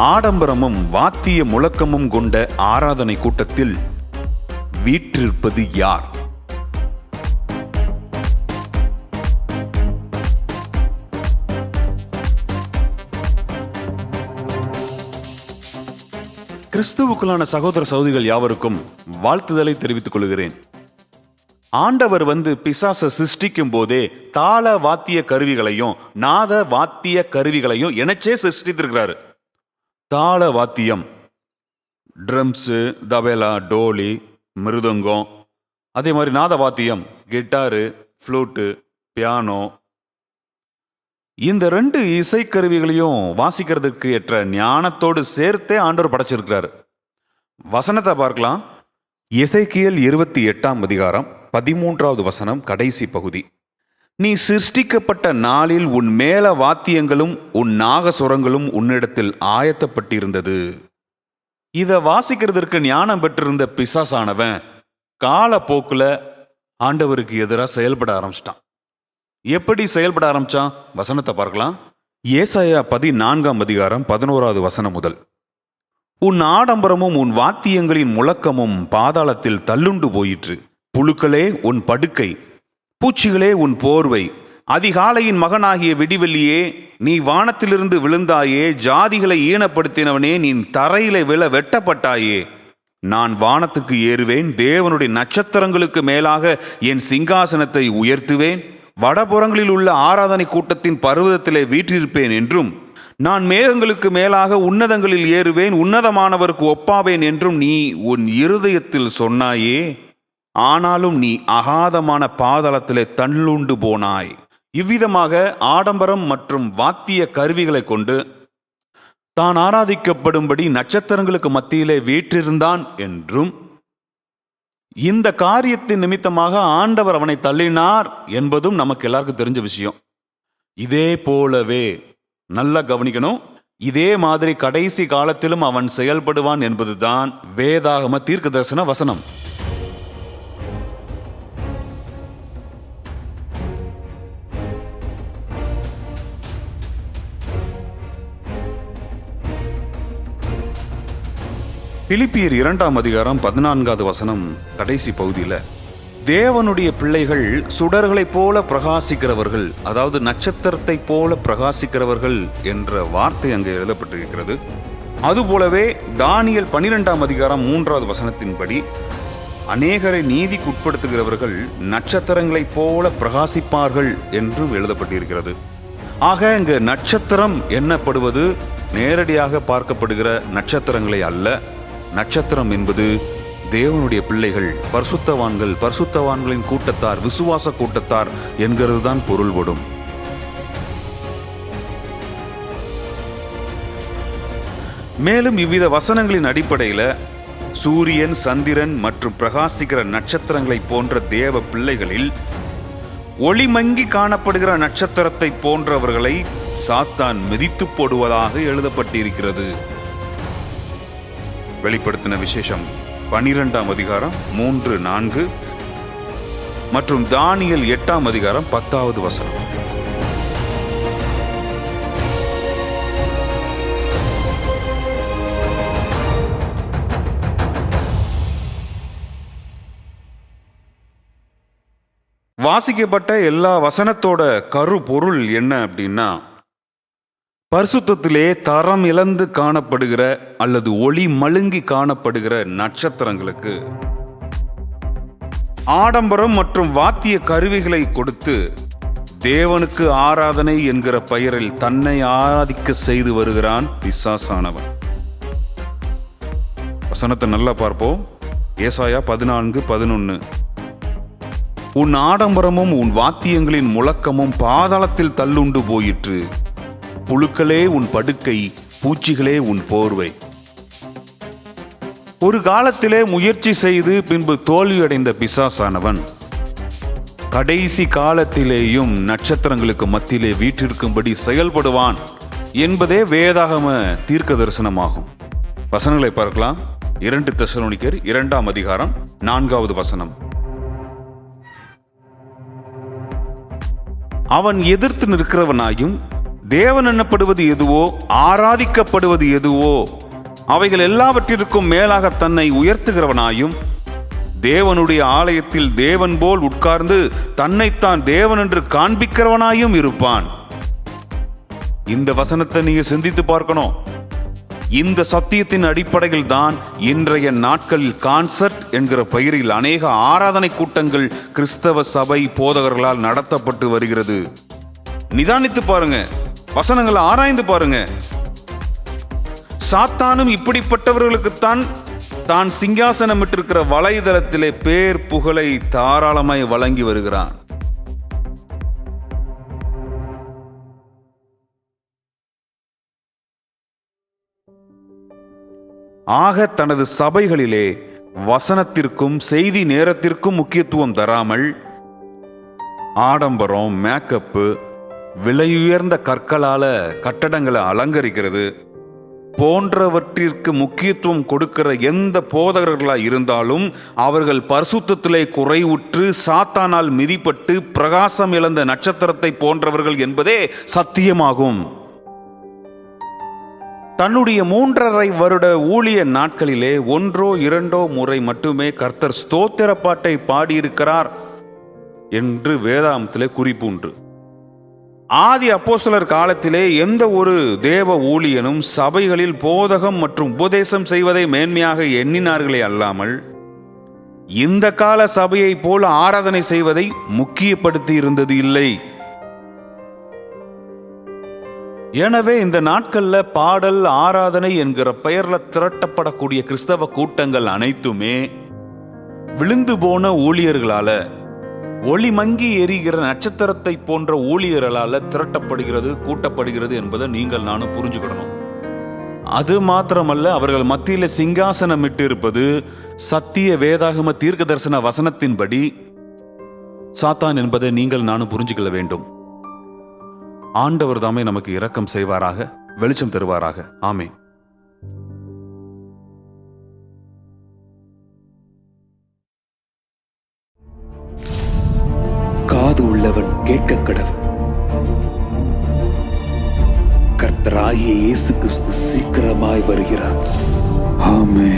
ஆடம்பரமும் வாத்திய முழக்கமும் கொண்ட ஆராதனை கூட்டத்தில் வீற்றிருப்பது யார்? கிறிஸ்துவுக்குள்ளான சகோதர சகோதரிகள் யாவருக்கும் வாழ்த்துதலை தெரிவித்துக் கொள்கிறேன். ஆண்டவர் வந்து பிசாச சிருஷ்டிக்கும் போதே தாள வாத்திய கருவிகளையும் நாத வாத்திய கருவிகளையும் இணைச்சே சிருஷ்டித்திருக்கிறாரு. தாள வாத்தியம் ட்ரம்ஸு தபேலா டோலி மிருதங்கம். அதே மாதிரி நாத வாத்தியம் கிட்டாரு ஃப்ளூட்டு பியானோ. இந்த ரெண்டு இசைக்கருவிகளையும் வாசிக்கிறதுக்கு ஏற்ற ஞானத்தோடு சேர்த்தே ஆண்டவர் படைச்சிருக்கிறார். வசனத்தை பார்க்கலாம். இசைக்கியல் இருபத்தி எட்டாம் அதிகாரம் பதிமூன்றாவது வசனம் கடைசி பகுதி. நீ சிருஷ்டிக்கப்பட்ட நாளில் உன் மேல வாத்தியங்களும் உன் நாகசுரங்களும் உன்னிடத்தில் ஆயத்தப்பட்டிருந்தது. இதை வாசிக்கிறதற்கு ஞானம் பெற்றிருந்த பிசாசானவன் காலப்போக்குல ஆண்டவருக்கு எதிராக செயல்பட ஆரம்பிச்சிட்டான். எப்படி செயல்பட ஆரம்பிச்சான்? வசனத்தை பார்க்கலாம். ஏசாயா பதினான்காம் அதிகாரம் பதினோராவது வசனம் முதல். உன் ஆடம்பரமும் உன் வாத்தியங்களின் முழக்கமும் பாதாளத்தில் தள்ளுண்டு போயிற்று. புழுக்களே உன் படுக்கை பூச்சிகளே உன் போர்வை. அதிகாலையின் மகனாகிய விடிவெள்ளியே நீ வானத்திலிருந்து விழுந்தாயே ஜாதிகளை ஈனப்படுத்தினவனே நீ தரையில விழ வெட்டப்பட்டாயே. நான் வானத்துக்கு ஏறுவேன் தேவனுடைய நட்சத்திரங்களுக்கு மேலாக என் சிங்காசனத்தை உயர்த்துவேன். வடபுறங்களில் உள்ள ஆராதனை கூட்டத்தின் பருவதத்திலே வீற்றிருப்பேன் என்றும் நான் மேகங்களுக்கு மேலாக உன்னதங்களில் ஏறுவேன் உன்னதமானவருக்கு ஒப்பாவேன் என்றும் நீ உன் இருதயத்தில் சொன்னாயே. ஆனாலும் நீ அகாதமான பாதளத்திலே தள்ளுண்டு போனாய். இவ்விதமாக ஆடம்பரம் மற்றும் வாத்திய கருவிகளை கொண்டு தான் ஆராதிக்கப்படும்படி நட்சத்திரங்களுக்கு மத்தியிலே வீற்றிருந்தான் என்றும் இந்த காரியத்தின் நிமித்தமாக ஆண்டவர் அவனை தள்ளினார் என்பதும் நமக்கு எல்லாருக்கும் தெரிஞ்ச விஷயம். இதே போலவே நல்லா கவனிக்கணும் இதே மாதிரி கடைசி காலத்திலும் அவன் செயல்படுவான் என்பதுதான் வேதாகம தீர்க்க தரிசன வசனம். பிலிப்பியர் இரண்டாம் அதிகாரம் பதினான்காவது வசனம் கடைசி பகுதியில் தேவனுடைய பிள்ளைகள் சுடர்களைப் போல பிரகாசிக்கிறவர்கள் அதாவது நட்சத்திரத்தைப் போல பிரகாசிக்கிறவர்கள் என்ற வார்த்தை அங்கே எழுதப்பட்டிருக்கிறது. அதுபோலவே தானியல் பனிரெண்டாம் அதிகாரம் மூன்றாவது வசனத்தின்படி அநேகரை நீதிக்குட்படுத்துகிறவர்கள் நட்சத்திரங்களைப் போல பிரகாசிப்பார்கள் என்றும் எழுதப்பட்டிருக்கிறது. ஆக இங்கு நட்சத்திரம் என்னப்படுவது நேரடியாக பார்க்கப்படுகிற நட்சத்திரங்களை அல்ல. நட்சத்திரம் என்பது தேவனுடைய பிள்ளைகள் பரிசுத்தவான்கள் பரிசுத்தவான்களின் கூட்டத்தார் விசுவாச கூட்டத்தார் என்கிறது தான் பொருள்படும் மேலும் இவ்வித வசனங்களின் அடிப்படையில் சூரியன் சந்திரன் மற்றும் பிரகாசிக்கிற நட்சத்திரங்களைப் போன்ற தேவ பிள்ளைகளில் ஒளிமங்கி காணப்படுகிற நட்சத்திரத்தை போன்றவர்களை சாத்தான் மிதித்து போடுவதாக எழுதப்பட்டிருக்கிறது. வெளிப்படுத்தின விசேஷம் பனிரெண்டாம் அதிகாரம் மூன்று நான்கு மற்றும் தானியல் எட்டாம் அதிகாரம் பத்தாவது வசனம். வாசிக்கப்பட்ட எல்லா வசனத்தோட கரு பொருள் என்ன அப்படின்னா பரிசுத்தத்திலே தரம் இழந்து காணப்படுகிற அல்லது ஒளி மழுங்கி காணப்படுகிற நட்சத்திரங்களுக்கு ஆடம்பரம் மற்றும் வாத்திய கருவிகளை கொடுத்து தேவனுக்கு ஆராதனை என்கிற பெயரில் தன்னை ஆராதிக்க செய்து வருகிறான் பிசாசானவன். வசனத்தை நல்லா பார்ப்போம். ஏசாயா பதினான்கு பதினொன்னு. உன் ஆடம்பரமும் உன் வாத்தியங்களின் முழக்கமும் பாதாளத்தில் தள்ளுண்டு போயிற்று. புழுக்களே உன் படுக்கை பூச்சிகளே உன் போர்வை. ஒரு காலத்திலே முயற்சி செய்து பின்பு தோல்வியடைந்த பிசாசானவன். கடைசி காலத்திலேயும் நட்சத்திரங்களுக்கு மத்தியிலே வீற்றிருக்கும்படி செயல்படுவான் என்பதே வேதாகம தீர்க்க தரிசனமாகும் வசனங்களை பார்க்கலாம். இரண்டு தெசலோனிக்கர் இரண்டாம் அதிகாரம் நான்காவது வசனம். அவன் எதிர்த்து நிற்கிறவனாயும் தேவன் எண்ணப்படுவது எதுவோ ஆராதிக்கப்படுவது எதுவோ அவைகள் எல்லாவற்றிற்கும் மேலாக தன்னை உயர்த்துகிறவனாயும் தேவனுடைய ஆலயத்தில் தேவன் போல் உட்கார்ந்து தன்னைத்தான் தேவன் என்று காண்பிக்கிறவனாயும் இருப்பான். இந்த வசனத்தை நீங்க சிந்தித்து பார்க்கணும். இந்த சத்தியத்தின் அடிப்படையில் தான் இன்றைய நாட்களில் கான்சர்ட் என்கிற பெயரில் அநேக ஆராதனை கூட்டங்கள் கிறிஸ்தவ சபை போதகர்களால் நடத்தப்பட்டு வருகிறது. நிதானித்து பாருங்க. வசனங்களை ஆராய்ந்து பாருங்க. சாத்தானும் இப்படிப்பட்டவர்களுக்குத்தான் தான் சிங்காசனமிட்டிருக்கிற வலைதளத்திலே பேர் புகழை தாராளமாய் வழங்கி வருகிறான். ஆக தனது சபைகளிலே வசனத்திற்கும் செய்தி நேரத்திற்கும் முக்கியத்துவம் தராமல் ஆடம்பரம் மேக்கப்பு விலையுயர்ந்த கற்களால கட்டடங்களை அலங்கரிக்கிறது. போன்றவற்றிற்கு முக்கியத்துவம் கொடுக்கிற எந்த போதகர்களாக இருந்தாலும் அவர்கள் பரிசுத்தத்திலே குறைவுற்று சாத்தானால் மிதிப்பட்டு பிரகாசம் இழந்த நட்சத்திரத்தை போன்றவர்கள் என்பதே சத்தியமாகும். தன்னுடைய மூன்றரை வருட ஊழிய நாட்களிலே ஒன்றோ இரண்டோ முறை மட்டுமே கர்த்தர் ஸ்தோத்திர பாட்டை பாடியிருக்கிறார் என்று வேதாந்தத்திலே குறிப்பு உண்டு. ஆதி அப்போஸ்தலர் காலத்திலே எந்த ஒரு தேவ ஊழியனும் சபைகளில் போதகம் மற்றும் உபதேசம் செய்வதை மேன்மையாக எண்ணினார்களே அல்லாமல் இந்த கால சபையைப் போல ஆராதனை செய்வதை முக்கியப்படுத்தி இருந்தது இல்லை. எனவே இந்த நாட்கள்ல பாடல் ஆராதனை என்கிற பெயர்ல திரட்டப்படக்கூடிய கிறிஸ்தவ கூட்டங்கள் அனைத்துமே விழுந்து போன ஊழியர்களால ஒளி மங்கி எரிகிற நட்சத்திரத்தை போன்ற ஊழியர்களால் திரட்டப்படுகிறது கூட்டப்படுகிறது என்பதை நீங்கள் நானும் புரிஞ்சுக்கிடணும். அது மாத்திரமல்ல அவர்கள் மத்தியில் சிங்காசனம் இருப்பது சத்திய வேதாகம தீர்க்க தரிசன வசனத்தின்படி சாத்தான் என்பதை நீங்கள் நானும் புரிஞ்சுக்கொள்ள வேண்டும். ஆண்டவர் தாமே நமக்கு இரக்கம் செய்வாராக வெளிச்சம் தருவாராக. ஆமே கேட்க கடவன் கர்த்தராகிய இயேசு கிறிஸ்து சீக்கிரமாய் வருகிறார். ஆமே